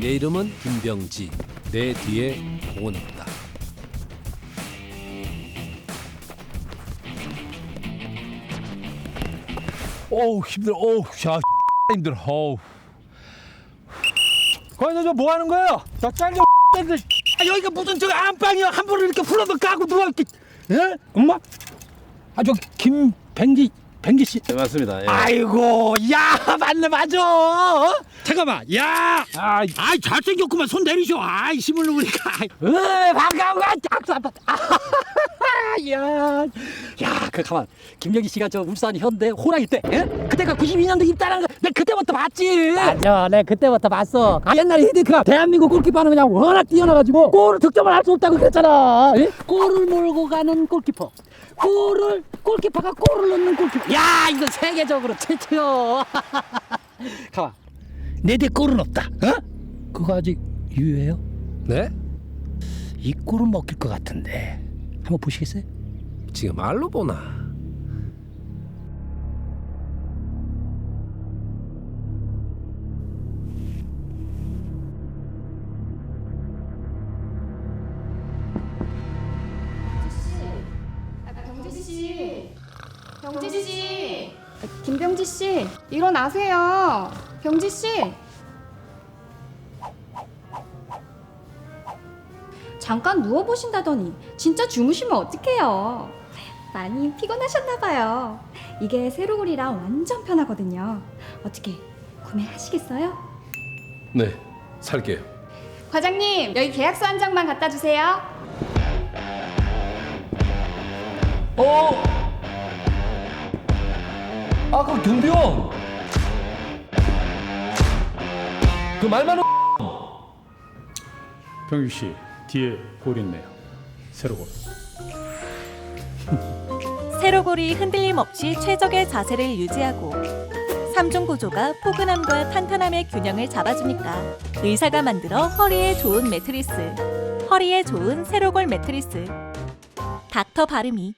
내 이름은 김병지. 내 뒤에 공은 없다. 어우 힘들어. 어우 야 힘들어. 어우. 거기 너저뭐 하는? 저 짤려 들 아, 여기가 무슨 저 안방이야 함부로 이렇게 불러도 까고 누워 이렇게. 예? 엄마? 아 저 김뱅기 뱅기 씨. 네 맞습니다. 예. 아이고 야 맞네 맞아. 잠깐만 야. 아, 아이 잘생겼구만 손 내리셔. 아이 힘을 놓으니까. 어 반가운 거야. 야, 야, 그 가만. 김영희 씨가 저 울산 현대 호랑이 때, 예? 그때가 92년도 입단한 거, 내가 그때부터 봤지. 맞아, 내가 그때부터 봤어. 아, 옛날에 히딩크가 대한민국 골키퍼는 그냥 워낙 뛰어나가지고 골을 득점을 할 수 없다고 그랬잖아. 예? 골을 몰고 가는 골키퍼. 골을 골키퍼가 골을 넣는 골키퍼. 야, 이거 세계적으로 최초요. 가만. 내대 골은 없다. 어? 그거 아직 유효해요? 네? 이 골은 먹힐 것 같은데. 한번 보시겠어요? 지금 말로 보나? 김병지 씨, 일어나세요. 병지 씨. 잠깐 누워 보신다더니 진짜 주무시면 어떡해요? 많이 피곤하셨나 봐요. 이게 세로골이랑 완전 편하거든요. 어떻게 구매하시겠어요? 네, 살게요. 과장님, 여기 계약서 한 장만 갖다 주세요. 어? 아까 경비원 그 말만 병규 씨 뒤에 골 있네요. 세로 골. 세로골이 흔들림 없이 최적의 자세를 유지하고 삼중 구조가 포근함과 탄탄함의 균형을 잡아주니까 의사가 만들어 허리에 좋은 매트리스 허리에 좋은 세로골 매트리스 닥터 바르미